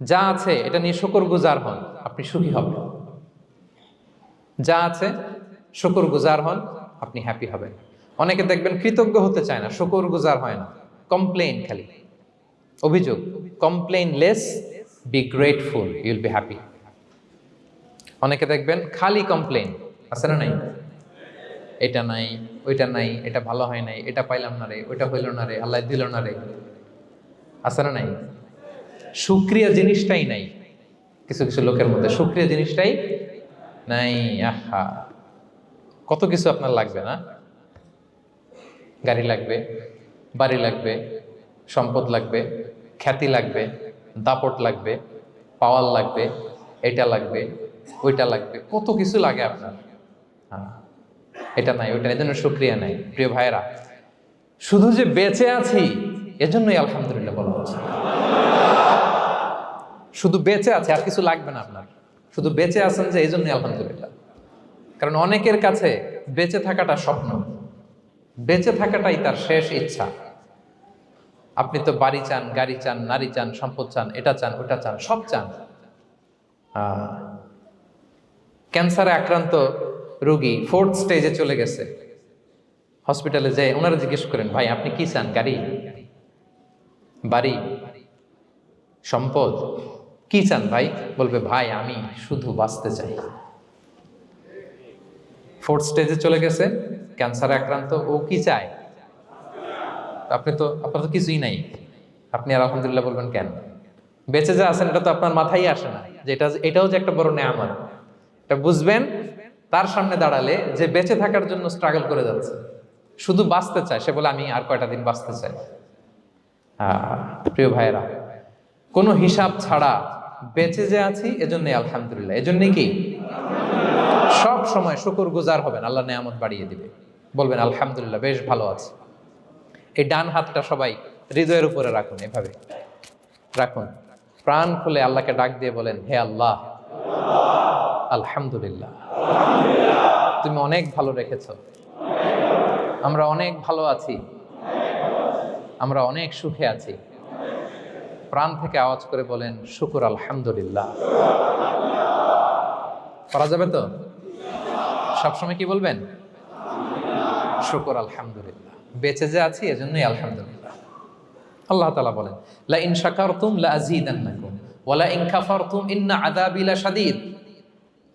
যা আছে, এটা নিয়ে শকর গুজার হন, আপনি সুখী হবেন। যা আছে শকর গুজার হন, আপনি হ্যাপি হবেন। অনেকে দেখবেন কৃতজ্ঞ হতে চায় না শকর গুজার হয় না। কমপ্লেন খালি। অভিযোগ complain less be grateful you'll be happy অনেকে দেখবেন খালি কমপ্লেইন আছে না নাই? এটা নাই, ওইটা নাই, এটা ভালো হয় নাই, এটা পাইলাম না রে, ওইটা হইল না রে, আল্লাহ দিল না রে। আছে না নাই? সুক্রিয়া জিনিসটাই নাই। কিছু কিছু লোকের মধ্যে সুক্রিয়া জিনিসটাই নাই। আহা। কত কিছু আপনার লাগবে না? গাড়ি লাগবে, বাড়ি লাগবে, সম্পদ লাগবে, খ্যাতি লাগবে, দাপট লাগবে, পাওয়ার লাগবে, এটা লাগবে, ওইটা লাগবে, কত কিছু লাগে আপনার। হ্যাঁ এটা নাই, ওইটা এই জন্য সুক্রিয়া নাই। প্রিয় ভাইয়েরা, শুধু যে বেঁচে আছি, এজন্যই আলহামদুলিল্লাহ বলা হচ্ছে। শুধু বেঁচে আছে, আর কিছু লাগবে না আপনার। শুধু বেঁচে আছেন যে এই জন্যই আলহামদুলিল্লাহ। কারণ অনেকের কাছে বেঁচে থাকাটা স্বপ্ন। বেঁচে থাকাটাই তার শেষ ইচ্ছা। আপনি তো বাড়ি চান, গাড়ি চান, নারী চান, সম্পদ চান, এটা চান, ওটা চান, সব চান। ক্যান্সারে আক্রান্ত রুগী ফোর্থ স্টেজে চলে গেছে। হসপিটালে যে ওনারা জিজ্ঞেস করেন, ভাই, আপনি কি চান? গাড়ি? বাড়ি? সম্পদ? কি চান ভাই? বলবে, ভাই, আমি শুধু বাঁচতে চাই। ফোর্থ স্টেজে চলে গেছে ক্যান্সারে আক্রান্ত। ও কি চায়? আপনি তো, আপনার তো কিছুই নাই। আপনি আর আলহামদুলিল্লাহ বলবেন, কেন? বেঁচে যে আছেন, এটা তো আপনার মাথায় আসে না। যে এটা, এটাও যে একটা বড় নেয়ামত। এটা বুঝবেন, তার সামনে দাঁড়ালে যে বেঁচে থাকার জন্য স্ট্রাগল করে যাচ্ছে, শুধু বাঁচতে চায়। সে বলে, আমি আর কয়টা দিন বাঁচতে চাই? প্রিয় ভাইয়েরা কোনো হিসাব ছাড়া বেঁচে যে আছি, এজন্যই আলহামদুলিল্লাহ। এজন্যই কি? সব সময় শুকুর গুজার হবেন, আল্লাহ নেয়ামত বাড়িয়ে দিবে। বলবেন, আলহামদুলিল্লাহ, বেশ ভালো আছে। এই ডান হাতটা সবাই হৃদয়ের উপরে রাখুন, এভাবে। রাখুন। প্রাণ খুলে আল্লাহকে ডাক দিয়ে বলেন, হে আল্লাহ। আলহামদুলিল্লাহ। তুমি অনেক ভালো রেখেছ। আমরা অনেক ভালো আছি। আমরা অনেক সুখে আছি। প্রাণ থেকে আওয়াজ করে বলেন, শুকুর আলহামদুলিল্লাহ। করা যাবে তো? সবসময় কি বলবেন? শুকুর আলহামদুলিল্লাহ। বেঁচে যে আছি, এজন্যই আলহামদুলিল্লাহ। আল্লাহ তালা বলেন লা ইন শাকারতুম লা আযীদান্নাকুম ওয়া লা ইন ইন্না আযাবি লাশাদীদ।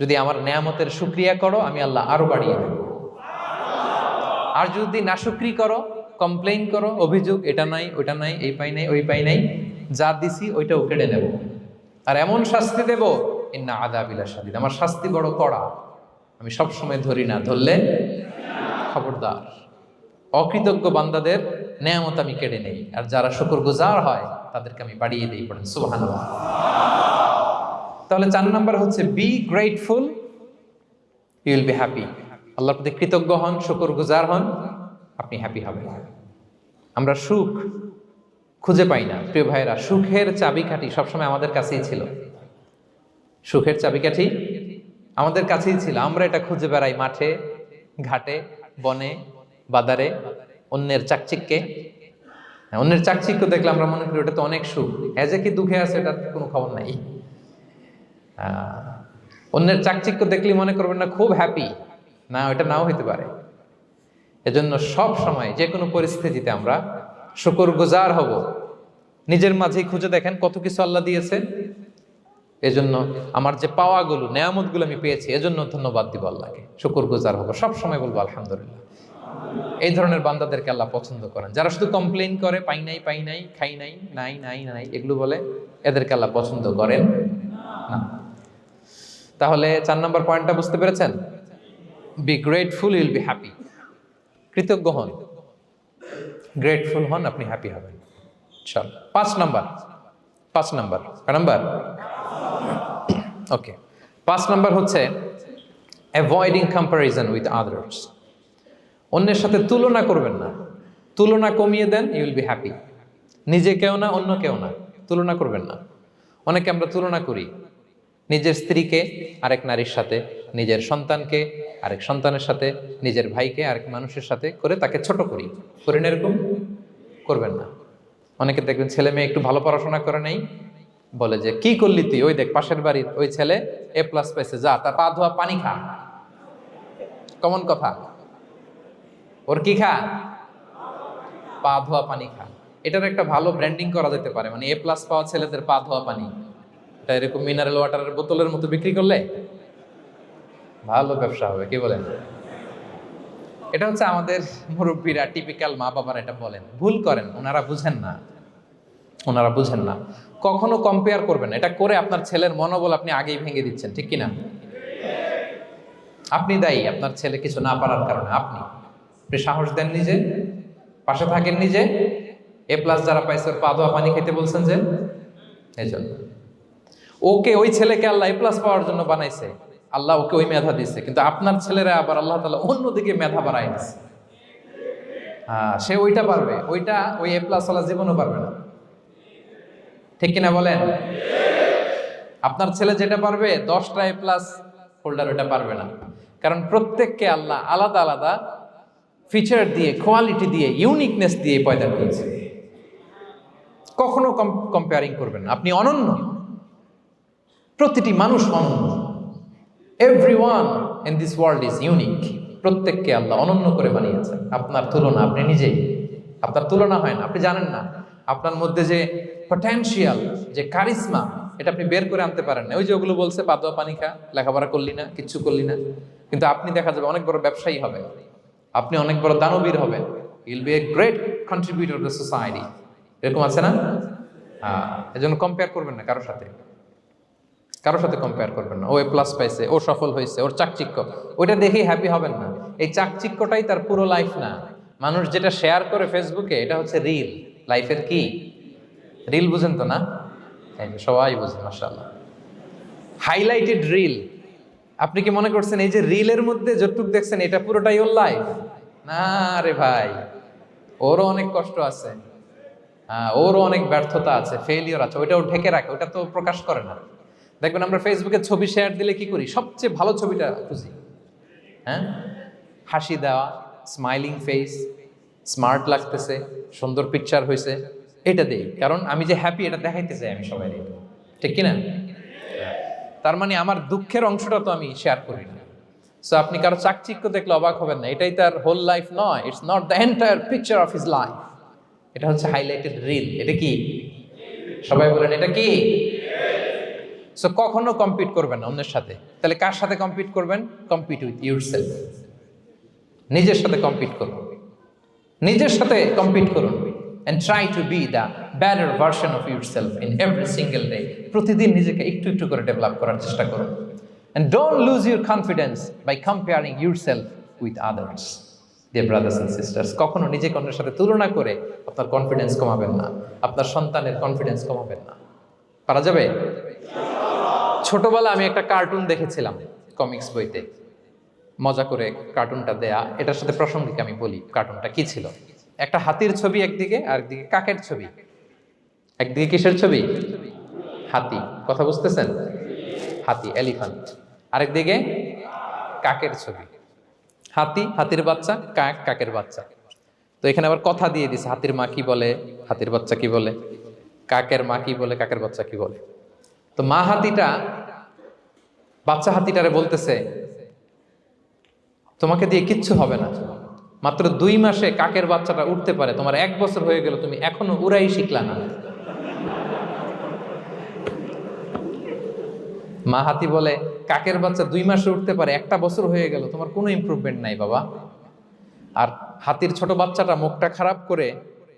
যদি আমার নেয়ামতের শুকরিয়া করো, আমি আল্লাহ আরও বাড়িয়ে দেব। আর যদি না নাশুকরি করো, কমপ্লেইন করো, অভিযোগ, এটা নাই, ওটা নাই, এই পাই নাই, ওই পাই নাই যা দিছি ওইটাও কেড়ে নেব। আর এমন শাস্তি দেব, ইন্না আদাবিলা শাদিদ আমার শাস্তি বড় কড়া। আমি সব সময় ধরি না, ধরলে খবরদার। অকৃতজ্ঞ বান্দাদের নেয়ামত আমি কেড়ে নেই। আর যারা শুকর গুজার হয়, তাদেরকে আমি বাড়িয়ে দিই পড়েন। সুবহান তাহলে চার নাম্বার হচ্ছে be grateful you will be happy আল্লাহর প্রতি কৃতজ্ঞ হন শুকর গুজার হন, আপনি হ্যাপি হবেন। আমরা সুখ খুঁজে পাই না। প্রিয় ভাইয়েরা সুখের চাবিকাঠি সবসময় আমাদের কাছেই ছিল। সুখের চাবিকাঠি আমাদের কাছেই ছিল। আমরা এটা খুঁজে বেড়াই মাঠে ঘাটে বনে বাজারে অন্যের চাকচিক্যে। হ্যাঁ, অন্যের চাকচিক্য দেখলে আমরা মনে করি ওটা তো অনেক সুখ। এজে কি দুঃখে আছে এটার কোনো খবর নাই। অন্যের চাকচিক্য দেখলে মনে করবেন না খুব হ্যাপি না ওটা নাও হইতে পারে। এজন্য সব সময় যে কোনো পরিস্থিতিতে আমরা শুকর গুজার হব। নিজের মাঝেই খুঁজে দেখেন কত কিছু আল্লাহ দিয়েছে। এজন্য আমার যে পাওয়াগুলো, নেয়ামতগুলো আমি পেয়েছি, এজন্য ধন্যবাদ দিব আল্লাহকে। শুকর গুজার হব। সব সময় বলব আলহামদুলিল্লাহ। এই ধরনের বান্দাদেরকে আল্লাহ পছন্দ করেন। যারা শুধু কমপ্লেন করে, পাই নাই পাই নাই, খাই নাই নাই নাই নাই, এগুলো বলে এদেরকে আল্লাহ পছন্দ করেন না। তাহলে চার নম্বর পয়েন্টটা বুঝতে পেরেছেন? Be grateful you'll be happy কৃতজ্ঞ হন। গ্রেটফুল হন, আপনি হ্যাপি হবেন। চল, পাঁচ নাম্বার পাঁচ নাম্বার নাম্বার ওকে পাঁচ নাম্বার হচ্ছে অ্যাভয়েডিং কম্পারিজন উইথ আদার্স অন্যের সাথে তুলনা করবেন না। তুলনা কমিয়ে দেন ইউ উইল বি হ্যাপি নিজে কেউ না, অন্য কেউ না, তুলনা করবেন না। অনেকে আমরা তুলনা করি, নিজের স্ত্রীকে আরেক নারীর সাথে নিজের সন্তানকে, আরেক সন্তানের সাথে, নিজের ভাইকে, আরেক মানুষের সাথে করে তাকে ছোট করি। করেন এরকম? করবেন না। অনেকে দেখবেন ছেলে মেয়ে একটু ভালো পড়াশোনা করে নেই, বলে যে, কি করলি তুই? ওই দেখ, পাশের বাড়ির ওই ছেলে এ প্লাস পাইছে, যা, তার পা ধোয়া, পানি খা। কমন কথা। ওর কি খা? পা ধোয়া, পানি খা। এটার একটা ভালো ব্র্যান্ডিং করা যেতে পারে মানে এ প্লাস পাওয়া ছেলেদের পা ধোয়া, পানি। এটা এরকম মিনারেল ওয়াটারের বোতলের মতো বিক্রি করলে ভালো ব্যবসা হবে, কি বলেন? এটা হচ্ছে আমাদের মুরব্বীরা টিপিক্যাল মা বাবারা এটা বলেন। ভুল করেন, ওনারা বুঝেন না। ওনারা বুঝেন না। কখনো কম্পেয়ার করবেন এটা করে আপনার ছেলের মনোবল আপনি আগেই ভেঙে দিচ্ছেন, ঠিক কিনা? আপনি দায়ী, আপনার ছেলে কিছু না পারার কারণে। আপনি। আপনি সাহস দেন নিজে, পাশে থাকেন নিজে। এ প্লাস যারা পাইছে, ওর পা ধোয়া পানি খেতে বলছেন যে, এই জন্য ওকে, ওই ছেলেকে আল্লাহ এ প্লাস পাওয়ার জন্য বানাইছে। আল্লাহ ওকে ওই মেধা দিচ্ছে কিন্তু আপনার ছেলেরা আবার আল্লাহ তালা অন্যদিকে মেধা বাড়াই দিচ্ছে হ্যাঁ সে ওইটা পারবে, ওইটা ওই এ প্লাস ওলা জীবনও পারবে না। ঠিক কিনা বলেন? আপনার ছেলে যেটা পারবে, দশটা এ প্লাস হোল্ডার ওটা পারবে না। কারণ প্রত্যেককে আল্লাহ আলাদা আলাদা ফিচার দিয়ে কোয়ালিটি দিয়ে ইউনিকনেস দিয়ে পয়দা করেছে। কখনো কম্পেয়ারিং করবেন আপনি অনন্য। প্রতিটি মানুষ অনন্য। Every one in this world is unique প্রত্যেককে আল্লাহ অনন্য করে বানিয়েছেন। আপনার তুলনা আপনি নিজেই। আপনার তুলনা হয় না, আপনি জানেন না। আপনার মধ্যে যে পটেনশিয়াল যে কারিশমা এটা আপনি বের করে আনতে পারেন না। ওই যে ওগুলো বলছে পাদুয়া পানি খা, লেখাপড়া করলি না, কিচ্ছু করলি না। কিন্তু আপনি দেখা যাবে অনেক বড় ব্যবসায়ী হবে আপনি অনেক বড় দানবীর হবেন। He'll be a great contributor to society এরকম আছে না? হ্যাঁ এজন্য কম্পেয়ার করবেন না কারোর সাথে। কারোর সাথে কম্পেয়ার করবেন না। ও এ প্লাস পাইছে, ও সফল হয়েছে ওর চাকচিক্য। ওইটা দেখেই হ্যাপি হবেন না। এই চাকচিক্যটাই তার পুরো লাইফ না। মানুষ যেটা শেয়ার করে ফেসবুকে এটা হচ্ছে রিল লাইফের কি? রিল বুঝেন তো না? সবাই বুঝেন মাসাল্লাহ হাইলাইটেড রিল আপনি কি মনে করছেন এই যে রিলের মধ্যে যতটুক দেখছেন, এটা পুরোটাই ওর লাইফ না রে ভাই। ওরও অনেক কষ্ট আছে। হ্যাঁ ওরও অনেক ব্যর্থতা আছে ফেলিওর আছে। ওইটাও ঢেকে রাখে ওটা তো প্রকাশ করে না। দেখবেন আমরা ফেসবুকে ছবি শেয়ার দিলে কি করি? সবচেয়ে ভালো ছবিটা খুঁজি। হ্যাঁ? হাসি দেওয়া স্মাইলিং ফেস স্মার্ট লাগতেছে, সুন্দর পিকচার হয়েছে এটা দেই কারণ আমি যে হ্যাপি এটা দেখাইতে চাই আমি সবাই ঠিক কিনা? তার মানে আমার দুঃখের অংশটা তো আমি শেয়ার করি না। সো আপনি কারও চাকচিক্য দেখলে অবাক হবেন না। এটাই তার হোল লাইফ নয়। It's not the entire picture of his life এটা হচ্ছে হাইলাইটেড রিল এটা কি? সবাই বলেন, এটা কি? সো কখনো কম্পিট করবেন না অন্যের সাথে। তাহলে কার সাথে কম্পিট করবেন? কম্পিট উইথ ইউর সেলফ নিজের সাথে কম্পিট করুন। নিজের সাথে কম্পিট করুন। And try to be the better version of yourself in every single day প্রতিদিন নিজেকে একটু একটু করে ডেভেলপ করার চেষ্টা করুন। And don't lose your confidence by comparing yourself with others dear brothers and sisters কখনো নিজেকে অন্যের সাথে তুলনা করে আপনার কনফিডেন্স কমাবেন না। আপনার সন্তানের কনফিডেন্স কমাবেন না। পারা যাবে? ছোটবেলা আমি একটা কার্টুন দেখেছিলাম কমিক্স বইতে। মজা করে কার্টুনটা দেয়া, এটার সাথে প্রাসঙ্গিক আমি বলি কার্টুনটা কি ছিল। একটা হাতির ছবি একদিকে, আর একদিকে কাকের ছবি। একদিকে কিসের ছবি? হাতি। কথা বুঝতেছেন? হাতি এলিফ্যান্ট আরেকদিকে কাকের ছবি। হাতি, হাতির বাচ্চা, কাক, কাকের বাচ্চা। তো এখানে আবার কথা দিয়ে দিছে, হাতির মা কি বলে, হাতির বাচ্চা কি বলে, কাকের মা কি বলে, কাকের বাচ্চা কি বলে। তো মা হাতিটা, বাচ্চা হাতিটারে বলতেছে, তোমাকে দিয়ে কিচ্ছু হবে না। মাত্র দুই মাসে কাকের বাচ্চাটা উঠতে পারে। তোমার এক বছর হয়ে গেল, তুমি এখনও উড়াই শিখলা না। মা হাতি বলে, কাকের বাচ্চা দুই মাসে উঠতে পারে, একটা বছর হয়ে গেল, তোমার কোনো ইম্প্রুভমেন্ট নাই বাবা। আর হাতির ছোট বাচ্চাটা মুখটা খারাপ করে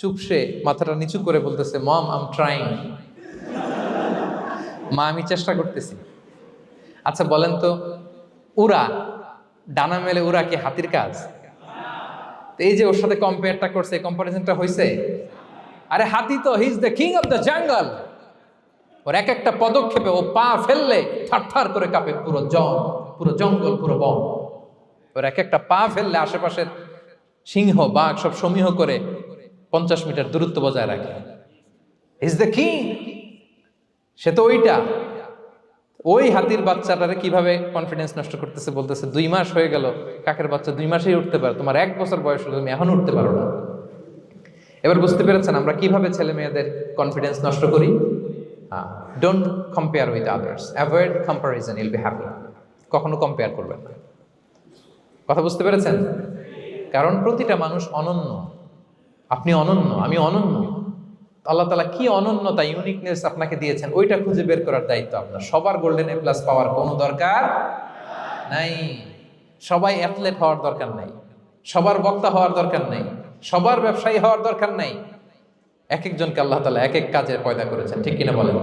চুপসে মাথাটা নিচু করে বলতেছে, মম আম ট্রাইং মা, আমি চেষ্টা করতেছি। আচ্ছা বলেন তো, উরা, ডানা মেলে উড়া কি হাতির কাজ? এই যে ওর সাথে কম্পেয়ারটা করছে কম্পারিজনটা হয়েছে আরে হাতি তো he's the king of the jungle ওর এক একটা পদক্ষেপে ও পা ফেললে থার করে কাঁপে পুরো জন, পুরো জঙ্গল, পুরো বন। ওর এক একটা পা ফেললে আশেপাশের সিংহ, বাঘ সব সমীহ করে পঞ্চাশ মিটার দূরত্ব বজায় রাখে। ইজ দ্য কিং সে তো ওইটা। ওই হাতির বাচ্চাটারে কীভাবে কনফিডেন্স নষ্ট করতেছে বলতেছে, দুই মাস হয়ে গেল, কাকের বাচ্চা দুই মাসেই উঠতে পারে, তোমার এক বছর বয়স হলো, তুমি এখন উঠতে পারো না। এবার বুঝতে পেরেছেন আমরা কীভাবে ছেলে মেয়েদের কনফিডেন্স নষ্ট করি? Don't compare with others avoid comparison you'll be happy কখনো কম্পেয়ার করবেন না। কথা বুঝতে পেরেছেন? কারণ প্রতিটা মানুষ অনন্য। আপনি অনন্য, আমি অনন্য। আল্লাহ তালা কি অনন্যতা ইউনিকনেস আপনাকে দিয়েছেন, ওইটা খুঁজে বের করার দায়িত্ব আপনার। সবার গোল্ডেন এ প্লাস পাওয়ার কোনো দরকার নাই। সবাই অ্যাথলেট হওয়ার দরকার নাই। সবার বক্তা হওয়ার দরকার নাই। সবার ব্যবসায়ী হওয়ার দরকার নাই। এক একজনকে আল্লাহ তালা এক এক কাজের পয়দা করেছেন, ঠিক কিনা বলেন?